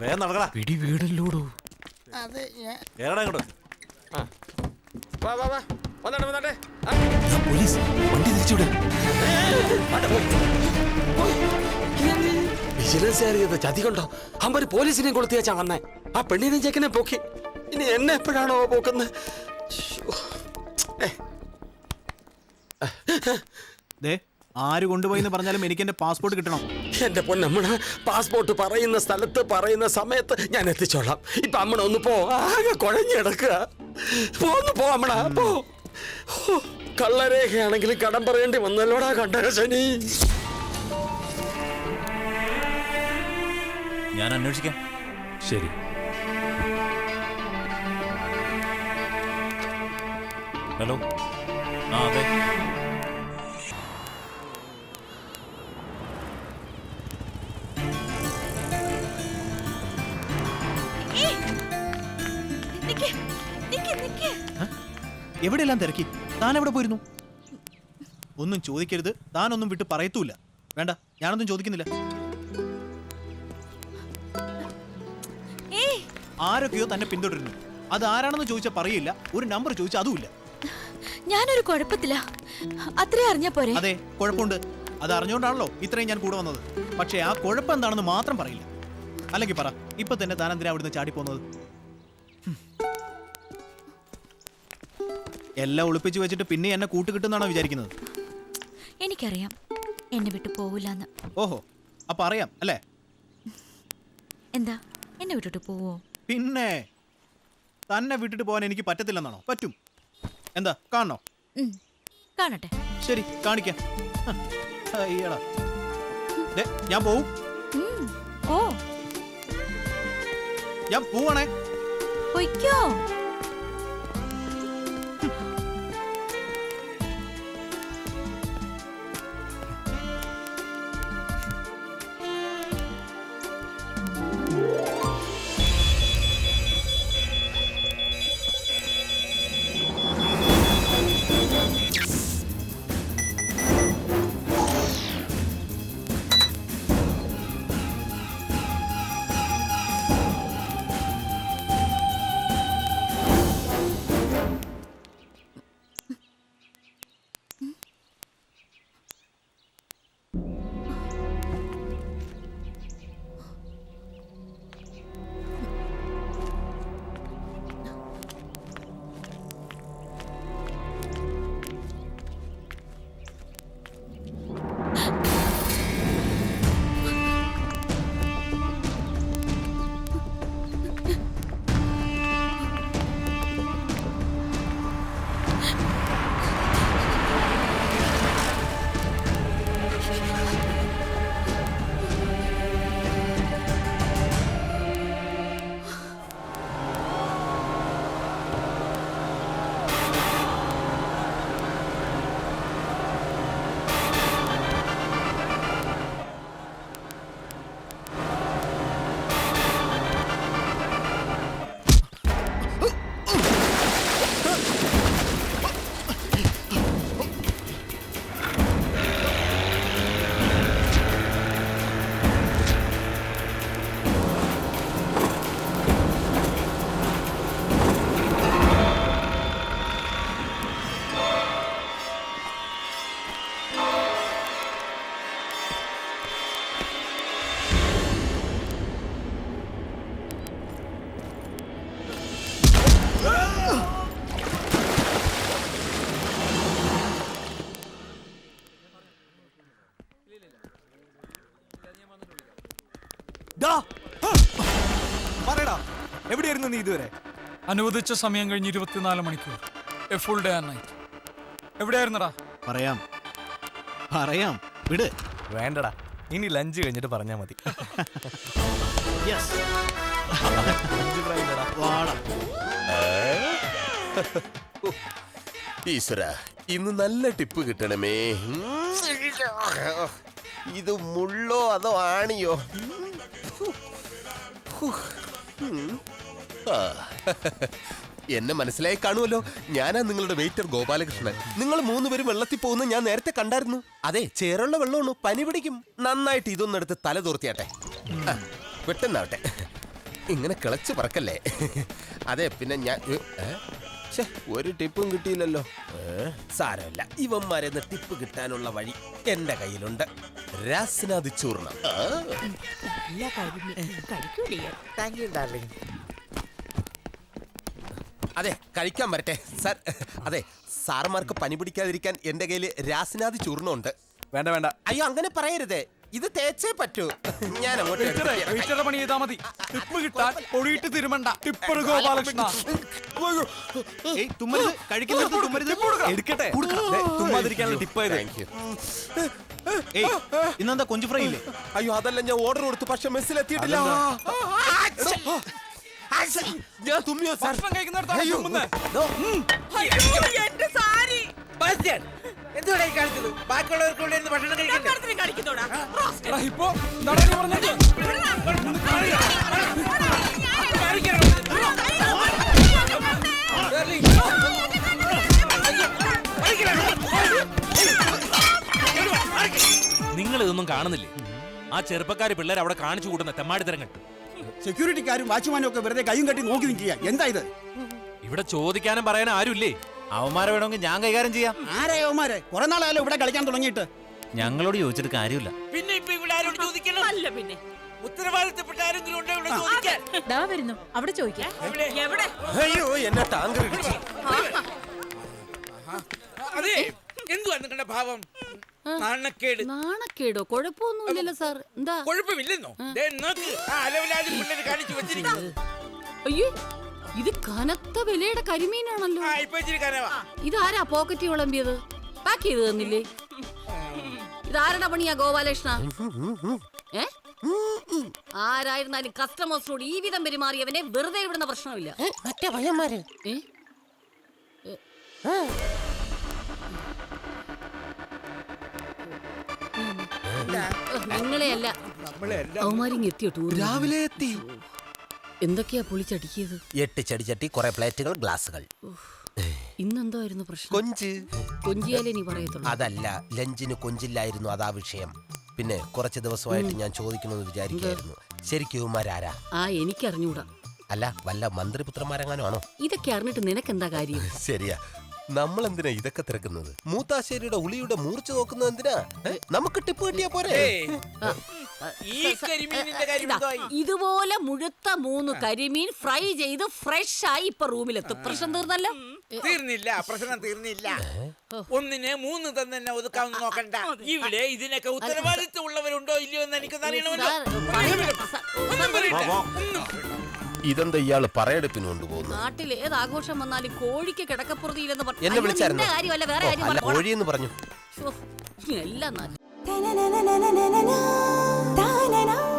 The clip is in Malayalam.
വേഗം നടക്കടാ. പിടി വീടല്ലോടോ. അത് ഞാൻ കേറടാ ഇങ്ങോട്ട് വാ വാ വാ. വന്നാട്ടെ വന്നാട്ടെ. പോലീസ് വണ്ടി തിരിച്ചുവിട് വിജിലൻസുകാർ ചതി കൊണ്ടോ? അമ്പര് പോലീസിനെ കൊളുത്തിയച്ചാ വന്നേ. ആ പെണ്ണിനെ ചെക്കനെ പോക്കി. ഇനി എന്നെ എപ്പോഴാണോ പോക്കുന്നത്? ദേ ആര് കൊണ്ടുപോയി എന്ന് പറഞ്ഞാലും എനിക്ക് എന്റെ പാസ്പോർട്ട് കിട്ടണം. എന്റെ പൊന്നമ്മണ പാസ്പോർട്ട് പറയുന്ന സ്ഥലത്ത് പറയുന്ന സമയത്ത് ഞാൻ എത്തിച്ചോളാം. ഇപ്പൊ അമ്മണ ഒന്ന് പോ. ആകെ കുഴഞ്ഞെടുക്കുക പോന്ന് പോ അമ്മണ പോ. കള്ളരേഖയാണെങ്കിൽ കടം പറയേണ്ടി വന്നല്ലോടാ കണ്ടക ശനി. ഞാൻ അന്വേഷിക്കാം. ശരി. ഹലോ. ആ അതെ. എവിടെയെല്ലാം തിരക്കി? താൻ എവിടെ പോയിരുന്നു? ഒന്നും ചോദിക്കരുത്. താനൊന്നും വിട്ട് പറയത്തൂല വേണ്ട ഞാനൊന്നും ചോദിക്കുന്നില്ല. ആരൊക്കെയോ തന്നെ പിന്തുടരുന്നു. അത് ആരാണെന്ന് ചോദിച്ചാൽ പറയില്ല. ഒരു നമ്പർ ചോദിച്ചാൽ അതുമില്ല. ഞാനൊരു കുഴപ്പത്തില്ല അത്രേ അറിഞ്ഞാ പോരെ? അതെ കുഴപ്പമുണ്ട്. അത് അറിഞ്ഞുകൊണ്ടാണല്ലോ ഇത്രയും ഞാൻ കൂടെ വന്നത്. പക്ഷേ ആ കുഴപ്പം എന്താണെന്ന് മാത്രം പറയില്ല. അല്ലെങ്കിൽ പറ ഇപ്പൊ തന്നെ താൻ എന്തിനാ അവിടുന്ന് ചാടിപ്പോന്നത്? ഹും. എല്ലാം ഒളിപ്പിച്ചു വെച്ചിട്ട് പിന്നെ എന്നെ കൂട്ടുകിട്ടുന്നാണോ വിചാരിക്കുന്നത്? എനിക്കറിയാം. എന്നെ വിട്ടു പോവില്ലെന്ന്. ഓഹോ അപ്പൊ അറിയാം അല്ലേ? എന്താ? എന്നെ വിട്ടിട്ട് പോവോ? പിന്നെ തന്നെ വിട്ടിട്ട് പോകാൻ എനിക്ക് പറ്റത്തില്ലെന്നാണോ? പറ്റും. എന്താ കാണണോ? ഉം, കാണട്ടെ. ശരി കാണിക്കാം. ഹ, അയ്യടാ. ദേ, ഞാൻ പോവും. ഉം, ഓ ഞാൻ പോവാണേ. പൊയ്ക്കോ. പറയടാ എവിടെയായിരുന്നു നീ ഇതുവരെ? അനുവദിച്ച സമയം കഴിഞ്ഞ് ഇരുപത്തിനാല് മണിക്കൂർ. A full day and night എവിടെയായിരുന്നടാ? പറയാം. പറയാം. വിട്. വേണ്ടടാ. ഇനി ലഞ്ച് കഴിഞ്ഞിട്ട് പറഞ്ഞാ മതി. ഈശ്വര ഇന്ന് നല്ല ടിപ്പ് കിട്ടണമേ. ഇത് മുള്ളോ അതോ ആണിയോ. എന്നെ മനസ്സിലായി കാണുമല്ലോ. ഞാനാ നിങ്ങളുടെ വെയിറ്റർ ഗോപാലകൃഷ്ണൻ. നിങ്ങൾ മൂന്നുപേരും വെള്ളത്തിൽ പോകുന്ന ഞാൻ നേരത്തെ കണ്ടായിരുന്നു. അതെ ചേറുള്ള വെള്ളമാണ്. പനി പിടിക്കും. നന്നായിട്ട് ഇതൊന്നെടുത്ത് തല തോർത്തിയാട്ടെ. പെട്ടെന്നാവട്ടെ. ഇങ്ങനെ കിളച്ച് പറക്കല്ലേ? അതെ പിന്നെ ഞാൻ ഒരു ടിപ്പും കിട്ടിയില്ലല്ലോ. സാരമില്ല. ഇവന്മാരെ ടിപ്പ് കിട്ടാനുള്ള വഴി എന്റെ കയ്യിലുണ്ട്. രാസ്നാഥ് ചൂർണം. അതെ കഴിക്കാൻ വരട്ടെ. സാർ അതെ സാർമാർക്ക് പനി പിടിക്കാതിരിക്കാൻ എന്റെ കയ്യിൽ രാസ്നാഥ് ചൂർണമുണ്ട് വേണ്ട വേണ്ട. അയ്യോ അങ്ങനെ പറയരുതേ. ഇത് തേച്ചേ പറ്റൂ. ഞാൻ അങ്ങോട്ട് വെയിറ്ററെ, പണി ചെയ്താൽ മതി. ടിപ്പ് കിട്ടാൻ പൊടിയിട്ട് തിരുമണ്ട. ടിപ്പർ ഗോപാലകൃഷ്ണ. ഏയ് തുമ്മരുത്. കഴിക്കുന്നിടത്ത് തുമ്മരുത്. എടുക്കട്ടെ. ദേ, തുമ്മാതിരിക്കാനുള്ള ടിപ്പായത്. Thank you. ഏയ് ഇന്നെന്താ കൊഞ്ചു ഫ്രൈ ഇല്ലേ? അയ്യോ അതല്ല ഞാൻ ഓർഡർ കൊടുത്തു. പക്ഷെ മെസ്സിൽ എത്തിയിട്ടില്ല. ഞാൻ തുമ്മിയോ സാർ? ഭക്ഷണം കഴിക്കുന്നിടത്താണ് അയ്യോ. തുമ്മുന്നെ. എടാ, ഇപ്പോ ഭക്ഷണം നീ പറഞ്ഞത്? നിങ്ങൾ ഇതൊന്നും കാണുന്നില്ലേ? ആ ചെറുപ്പക്കാര് പിള്ളേർ അവിടെ കാണിച്ചു കൂട്ടുന്ന തെമ്മാടിത്തരങ്ങൾ. സെക്യൂരിറ്റിക്കാരും വാച്ച്മാനും ഒക്കെ വെറുതെ കൈയും കെട്ടി നോക്കി നിൽക്കുക. എന്താ ഇത്? ഇവിടെ ചോദിക്കാനും പറയാനും ആരുമില്ലേ? അവന്മാരെ വേണമെങ്കിൽ ഞാൻ കൈകാര്യം ചെയ്യാം. ആരെയോമാരെ കുറെ നാളായാലും ഇവിടെ കളിക്കാൻ തുടങ്ങിയിട്ട്. ഞങ്ങളോട് ചോദിച്ചിട്ട് കാര്യമില്ല. പിന്നെ ഇപ്പൊ ഇവിടെ ആരോട് ചോദിക്കണം? അല്ല പിന്നെ. ഉത്തരവാദിത്തപ്പെട്ട ആരെങ്കിലും ഉണ്ടോ ഇവിടെ ചോദിക്കാൻ? വരുന്നു. അവിടെ ചോദിക്കാം. എവിടെ? എവിടെ? അയ്യോ എന്നെ ടാങ്കർ ഇടിച്ചു അതെ എന്തുവാ നിങ്ങളുടെ ഭാവം? നാണക്കേട്. നാണക്കേടോ? കുഴപ്പമൊന്നുമില്ലല്ലോ സാർ. എന്താ? കുഴപ്പമില്ലെന്നോ? ദേ നോക്ക്. ആ അലവലാതി പിള്ളേര് കാണിച്ചു വെച്ചിരിക്കുന്നു. അയ്യേ ഇത് കനത്ത വിലയുടെ കരിമീനാണല്ലോ. ആ ഇപ്പൊ ഇച്ചിരി കനവാ. ഇതാരാ പോക്കറ്റ് വിളമ്പിയത്? പാക്ക് ചെയ്ത് തന്നില്ലേ? ഇതാരുടെ പണിയാ ഗോപാലകൃഷ്ണ. ഏ? ആരായിരുന്നാലും കസ്റ്റമേഴ്സിനോട് ഈ വിധം പെരുമാറിയവനെ വെറുതെ വിടുന്ന പ്രശ്നമില്ല. മറ്റേ പയ്യന്മാര്? നിങ്ങളെയല്ല. അവന്മാരിങ് എത്തിയോ ടൂർ രാവിലെ എത്തി. എന്തൊക്കെയാ പൊളിച്ചടിക്കിയത്? എട്ട് ചടിച്ചട്ടി കുറെ പ്ലേറ്റുകൾ ഗ്ലാസുകൾ. ഇന്നെന്തോയിരുന്നു പ്രശ്നം? കൊഞ്ച്. കൊഞ്ചിയാലേ നീ പറയത്തുള്ളൂ. അതല്ല ലഞ്ചിന് കൊഞ്ചില്ലായിരുന്നു അതാ വിഷയം. പിന്നെ കുറച്ച് ദിവസമായിട്ട് ഞാൻ ചോദിക്കണമെന്ന് വിചാരിക്കുകയായിരുന്നു. ശരിക്കും ഇവന്മാരാരാ ആ എനിക്കറിഞ്ഞൂടാ. അല്ല വല്ല മന്ത്രിപുത്രന്മാരെങ്ങാനും ആണോ ഇതൊക്കെ അറിഞ്ഞിട്ട് നിനക്കെന്താ കാര്യം? ശരിയാ. നമ്മൾ എന്തിനാ ഇതൊക്കെ തിരക്കുന്നത്? മൂത്താശ്ശേരിയുടെ ഉളിയുടെ മൂർച്ച നോക്കുന്നത് എന്തിനാ? നമുക്ക് ടിപ്പ് കിട്ടിയാ പോരെ? ഈ കരിമീനിന്റെ കാര്യം ഇതാ, എന്തായി? ഇതുപോലെ മുഴുത്ത മൂന്ന് കരിമീൻ ഫ്രൈ ചെയ്ത് ഫ്രഷ് ആയി ഇപ്പൊ റൂമിലെത്തും. പ്രശ്നം തീർന്നല്ലോ? തീർന്നില്ല പ്രശ്നം തീർന്നില്ല. ഒന്നിന് മൂന്ന് തന്നെ ഒതുക്കാമെന്ന് നോക്കണ്ട. ഇവിടെ ഇതിനൊക്കെ ഉത്തരവാദിത്വം ഉള്ളവരുണ്ടോ ഇല്ലയോ എന്ന് എനിക്ക് അറിയണമല്ലോ സാർ, പറയുന്നത് സാർ, ഒന്നും പറയണ്ട. ഒന്നും ഇതെന്താ ഇയാൾ പറയെടുപ്പിന് കൊണ്ടുപോകുന്നു നാട്ടിൽ ഏത് ആഘോഷം വന്നാലും കോഴിക്ക് കിടക്കപ്പുറതിയില്ലെന്ന് പറഞ്ഞു എന്നെ വിളിച്ചായിരുന്നോ? കാര്യമല്ല വേറെ ഓ, കാര്യം അല്ല പറ, പോടാ. കോഴിയെന്ന് പറഞ്ഞു. ശ്ശോ, എല്ലാം Da na na na na na na na na na